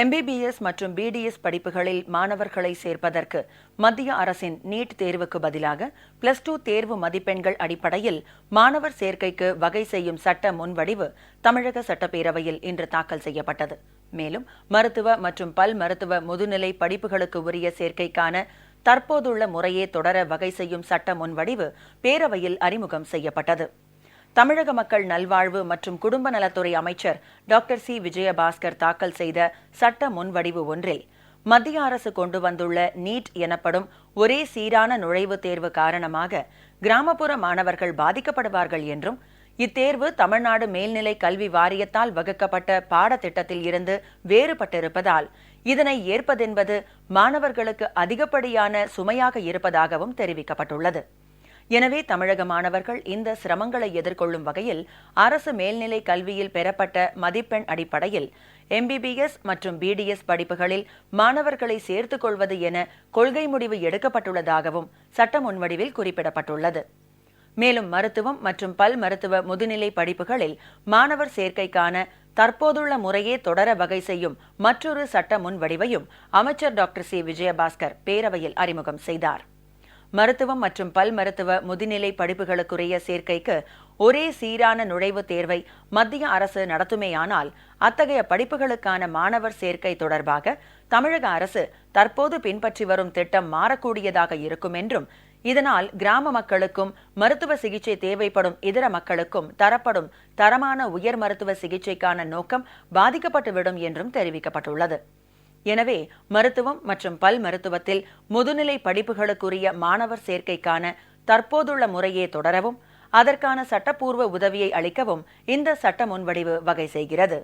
MBBS மற்றும் BDS படிப்புகளில் மாணவர்களை சேர்ப்பதற்கு மத்திய அரசின் நீட் தேர்வுக்கு பதிலாக பிளஸ் டூ தேர்வு மதிப்பெண்கள் அடிப்படையில் மாணவர் சேர்க்கைக்கு வகை செய்யும் சட்ட முன்வடிவு தமிழக சட்டப்பேரவையில் இன்று தாக்கல் செய்யப்பட்டது. மேலும் மருத்துவ மற்றும் பல் மருத்துவ முதுநிலை படிப்புகளுக்கு உரிய சேர்க்கைக்கான தற்போதுள்ள முறையே தொடர வகை செய்யும் சட்ட முன்வடிவு பேரவையில் அறிமுகம் செய்யப்பட்டது. தமிழக மக்கள் நல்வாழ்வு மற்றும் குடும்ப நலத்துறை அமைச்சர் டாக்டர் சி. விஜயபாஸ்கர் தாக்கல் செய்த சட்ட முன்வடிவு ஒன்றில் மத்திய அரசு கொண்டு வந்துள்ள நீட் எனப்படும் ஒரே சீரான நுழைவுத் தேர்வு காரணமாக கிராமப்புற மாணவர்கள் பாதிக்கப்படுவார்கள் என்றும் இத்தேர்வு தமிழ்நாடு மேல்நிலை கல்வி வாரியத்தால் வகுக்கப்பட்ட பாடத்திட்டத்தில் இருந்து வேறுபட்டிருப்பதால் இதனை ஏற்பதென்பது மாணவர்களுக்கு அதிகப்படியான சுமையாக இருப்பதாகவும் தெரிவிக்கப்பட்டுள்ளது. எனவே தமிழக மாணவர்கள் இந்த சிரமங்களை எதிர்கொள்ளும் வகையில் அரசு மேல்நிலை கல்வியில் பெறப்பட்ட மதிப்பெண் அடிப்படையில் எம்பிபிஎஸ் மற்றும் பிடிஎஸ் படிப்புகளில் மாணவர்களை சேர்த்துக் கொள்வது என கொள்கை முடிவு எடுக்கப்பட்டுள்ளதாகவும் சட்ட முன்வடிவில் குறிப்பிடப்பட்டுள்ளது. மேலும் மருத்துவம் மற்றும் பல் மருத்துவ முதுநிலை படிப்புகளில் மாணவர் சேர்க்கைக்கான தற்போதுள்ள முறையே தொடர வகை செய்யும் மற்றொரு சட்ட முன்வடிவையும் அமைச்சர் டாக்டர் சி. விஜயபாஸ்கர் பேரவையில் அறிமுகம் செய்தார். மருத்துவம் மற்றும் பல் மருத்துவ முதுநிலை படிப்புகளுக்குரிய சேர்க்கைக்கு ஒரே சீரான நுழைவுத் தேர்வை மத்திய அரசு நடத்துமேயானால் அத்தகைய படிப்புகளுக்கான மாணவர் சேர்க்கை தொடர்பாக தமிழக அரசு தற்போது பின்பற்றி வரும் திட்டம் மாறக்கூடியதாக இருக்கும் என்றும் இதனால் கிராம மக்களுக்கும் மருத்துவ சிகிச்சை தேவைப்படும் இதர மக்களுக்கும் தரப்படும் தரமான உயர் மருத்துவ சிகிச்சைக்கான நோக்கம் பாதிக்கப்பட்டுவிடும் என்றும் தெரிவிக்கப்பட்டுள்ளது. எனவே மருத்துவம் மற்றும் பல் மருத்துவத்தில் முதுநிலை படிப்புகளுக்குரிய மாணவர் சேர்க்கைக்கான தற்போதுள்ள முறையே தொடரவும் அதற்கான சட்டப்பூர்வ உதவியை அளிக்கவும் இந்த சட்ட முன்வடிவு வகை செய்கிறது.